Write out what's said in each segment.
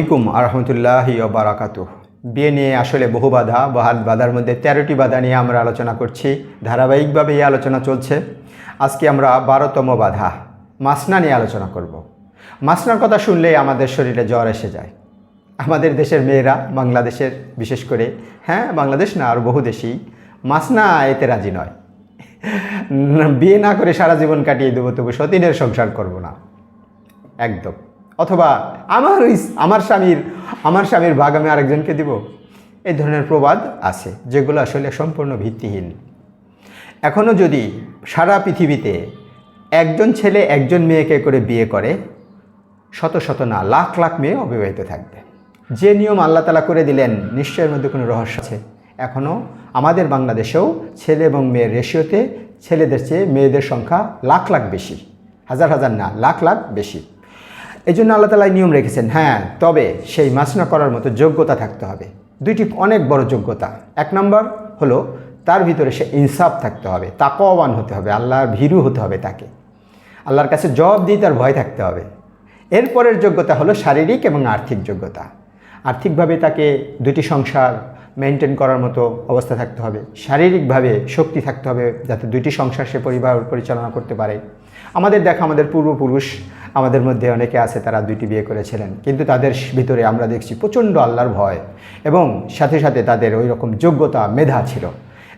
আলাইকুম আরহামতুল্লাহ বারাকাত বিয়ে নিয়ে আসলে বহু বাধা বাহাল বাধার মধ্যে তেরোটি বাধা নিয়ে আমরা আলোচনা করছি। ধারাবাহিকভাবে এই আলোচনা চলছে। আজকে আমরা বারোতম বাধা, মাসনা নিয়ে আলোচনা করব। মাসনার কথা শুনলেই আমাদের শরীরে জ্বর এসে যায়। আমাদের দেশের মেয়েরা, বাংলাদেশের বিশেষ করে হ্যাঁ বাংলাদেশ না, আর বহু দেশেই মাসনা এতে রাজি নয়। বিয়ে না করে সারা জীবন কাটিয়ে দেবো, তবু সতীনের সংসার করব না। একদম। অথবা আমার ইস- আমার স্বামীর আমার স্বামীর ভাগ আমি আরেকজনকে দিব। এই ধরনের প্রবাদ আছে, যেগুলো আসলে সম্পূর্ণ ভিত্তিহীন। এখনও যদি সারা পৃথিবীতে একজন ছেলে একজন মেয়েকে করে বিয়ে করে, শত শত না, লাখ লাখ মেয়ে অবিবাহিত থাকবে। যে নিয়ম আল্লাহ তালা করে দিলেন, নিশ্চয়ের মধ্যে কোনো রহস্য আছে? এখনও আমাদের বাংলাদেশেও ছেলে এবং মেয়ের রেশিওতে ছেলেদের চেয়ে মেয়েদের সংখ্যা লাখ লাখ বেশি, হাজার হাজার না, লাখ লাখ বেশি। এই জন্য আল্লাহ তালা নিয়ম রেখেছেন হ্যাঁ তবে সেই মাসনা করার মতো যোগ্যতা থাকতে হবে। দুইটি অনেক বড় যোগ্যতা। এক নম্বর হলো, তার ভিতরে সে ইনসাফ থাকতে হবে তাকওয়ান হতে হবে, আল্লাহর ভীরু হতে হবে তাকে। আল্লাহর কাছে জবাব দিয়ে তার ভয় থাকতে হবে। এরপরের যোগ্যতা হলো শারীরিক এবং আর্থিক যোগ্যতা। আর্থিকভাবে তাকে দুটি সংসার মেনটেন করার মতো অবস্থা থাকতে হবে। শারীরিকভাবে শক্তি থাকতে হবে যাতে দুইটি সংসার সে পরিবার পরিচালনা করতে পারে। আমাদের দেখা আমাদের পূর্বপুরুষ আমাদের মধ্যে অনেকে আছে তারা দুইটি বিয়ে করেছিলেন। কিন্তু তাদের ভিতরে আমরা দেখছি প্রচণ্ড আল্লাহর ভয় এবং সাথে সাথে তাদের ওই রকম যোগ্যতা, মেধা ছিল।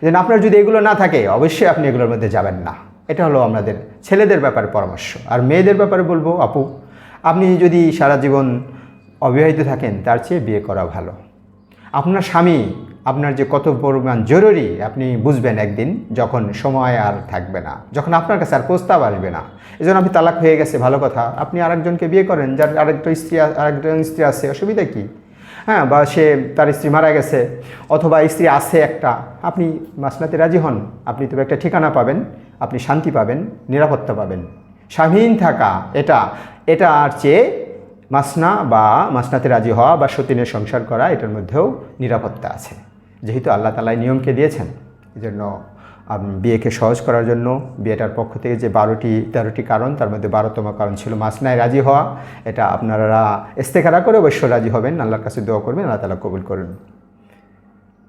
যেন আপনার যদি এগুলো না থাকে, অবশ্যই আপনি এগুলোর মধ্যে যাবেন না। এটা হলো আমাদের ছেলেদের ব্যাপারে পরামর্শ। আর মেয়েদের ব্যাপারে বলব, আপু, আপনি যদি সারা জীবন অবিবাহিত থাকেন, তার চেয়ে বিয়ে করা ভালো। আপনার স্বামী, আপনার যে কত পরিমাণ জরুরি, আপনি বুঝবেন একদিন যখন সময় আর থাকবে না, যখন আপনার কাছে আর প্রস্তাব আসবে না। এই জন্য আপনি তালাক হয়ে গেছে, ভালো কথা। আপনি আরেকজনকে বিয়ে করেন, যার আরেকটা স্ত্রী আরেকজন স্ত্রী আছে, অসুবিধা কি? হ্যাঁ বা সে, তার স্ত্রী মারা গেছে, অথবা স্ত্রী আছে একটা, আপনি মাসনাতে রাজি হন, আপনি তবে একটা ঠিকানা পাবেন, আপনি শান্তি পাবেন, নিরাপত্তা পাবেন। স্বাধীন থাকা, এটা এটা আর চেয়ে মাসনা বা মাসনাতে রাজি হওয়া বা সতীনের সংসার করা, এটার মধ্যেও নিরাপত্তা আছে। যেহেতু আল্লাহ তালাই নিয়মকে দিয়েছেন এই জন্য বিয়েকে সহজ করার জন্য বিয়েটার পক্ষ থেকে যে বারোটি, তেরোটি কারণ, তার মধ্যে বারোতম কারণ ছিল মাসনায় রাজি হওয়া। এটা আপনারা ইস্তেখারা করে অবশ্য রাজি হবেন। আল্লাহর কাছে দোয়া করবেন, আল্লাহ তালা কবুল করবেন